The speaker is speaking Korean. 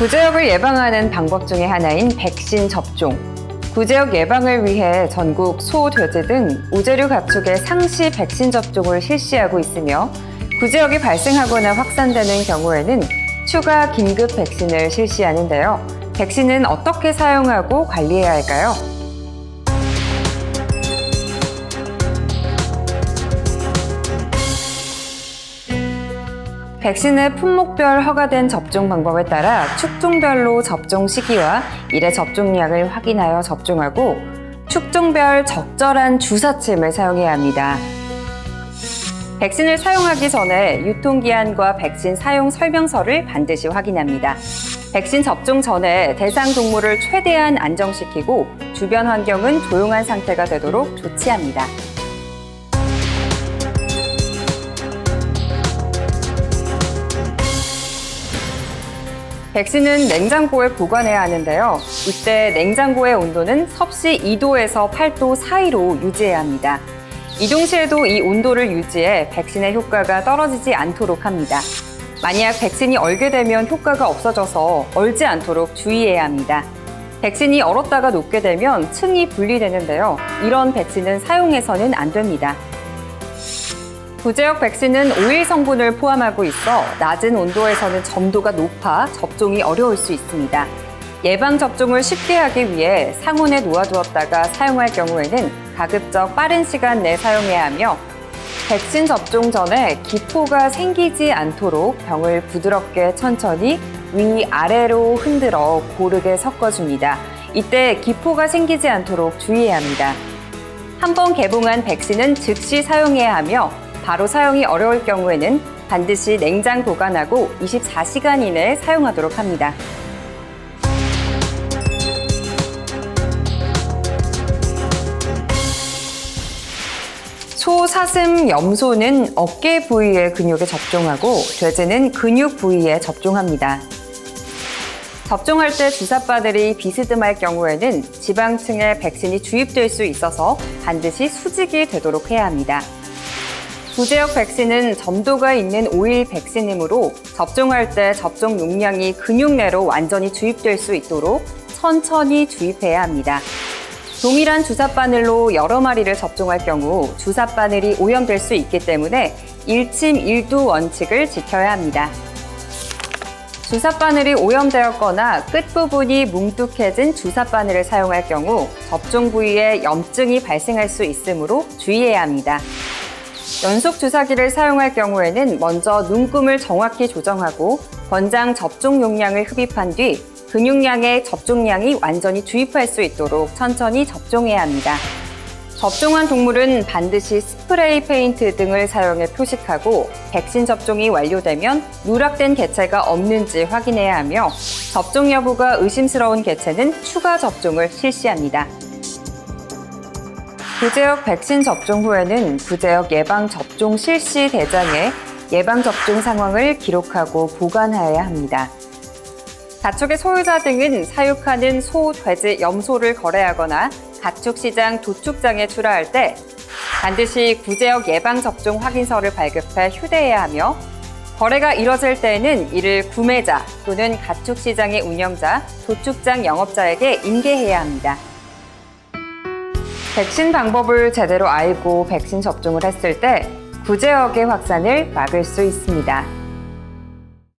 구제역을 예방하는 방법 중에 하나인 백신 접종. 구제역 예방을 위해 전국 소, 돼지 등 우제류 가축의 상시 백신 접종을 실시하고 있으며 구제역이 발생하거나 확산되는 경우에는 추가 긴급 백신을 실시하는데요. 백신은 어떻게 사용하고 관리해야 할까요? 백신의 품목별 허가된 접종 방법에 따라 축종별로 접종 시기와 일의 접종량을 확인하여 접종하고 축종별 적절한 주사침을 사용해야 합니다. 백신을 사용하기 전에 유통기한과 백신 사용 설명서를 반드시 확인합니다. 백신 접종 전에 대상 동물을 최대한 안정시키고 주변 환경은 조용한 상태가 되도록 조치합니다. 백신은 냉장고에 보관해야 하는데요. 이때 냉장고의 온도는 섭씨 2도에서 8도 사이로 유지해야 합니다. 이동 시에도 이 온도를 유지해 백신의 효과가 떨어지지 않도록 합니다. 만약 백신이 얼게 되면 효과가 없어져서 얼지 않도록 주의해야 합니다. 백신이 얼었다가 녹게 되면 층이 분리되는데요. 이런 백신은 사용해서는 안 됩니다. 구제역 백신은 오일 성분을 포함하고 있어 낮은 온도에서는 점도가 높아 접종이 어려울 수 있습니다. 예방 접종을 쉽게 하기 위해 상온에 놓아두었다가 사용할 경우에는 가급적 빠른 시간 내 사용해야 하며 백신 접종 전에 기포가 생기지 않도록 병을 부드럽게 천천히 위아래로 흔들어 고르게 섞어줍니다. 이때 기포가 생기지 않도록 주의해야 합니다. 한 번 개봉한 백신은 즉시 사용해야 하며 바로 사용이 어려울 경우에는 반드시 냉장 보관하고 24시간 이내에 사용하도록 합니다. 소, 사슴, 염소는 어깨 부위의 근육에 접종하고 돼지는 근육 부위에 접종합니다. 접종할 때 주사바늘이 비스듬할 경우에는 지방층에 백신이 주입될 수 있어서 반드시 수직이 되도록 해야 합니다. 구제역 백신은 점도가 있는 오일 백신이므로 접종할 때 접종 용량이 근육 내로 완전히 주입될 수 있도록 천천히 주입해야 합니다. 동일한 주사 바늘로 여러 마리를 접종할 경우 주사 바늘이 오염될 수 있기 때문에 일침 일두 원칙을 지켜야 합니다. 주사 바늘이 오염되었거나 끝부분이 뭉툭해진 주사 바늘을 사용할 경우 접종 부위에 염증이 발생할 수 있으므로 주의해야 합니다. 연속 주사기를 사용할 경우에는 먼저 눈금을 정확히 조정하고 권장 접종 용량을 흡입한 뒤 근육량의 접종량이 완전히 주입할 수 있도록 천천히 접종해야 합니다. 접종한 동물은 반드시 스프레이 페인트 등을 사용해 표식하고 백신 접종이 완료되면 누락된 개체가 없는지 확인해야 하며 접종 여부가 의심스러운 개체는 추가 접종을 실시합니다. 구제역 백신 접종 후에는 구제역 예방 접종 실시 대장에 예방 접종 상황을 기록하고 보관하여야 합니다. 가축의 소유자 등은 사육하는 소, 돼지, 염소를 거래하거나 가축 시장, 도축장에 출하할 때 반드시 구제역 예방 접종 확인서를 발급해 휴대해야 하며 거래가 이뤄질 때에는 이를 구매자 또는 가축 시장의 운영자, 도축장 영업자에게 인계해야 합니다. 백신 방법을 제대로 알고 백신 접종을 했을 때 구제역의 확산을 막을 수 있습니다.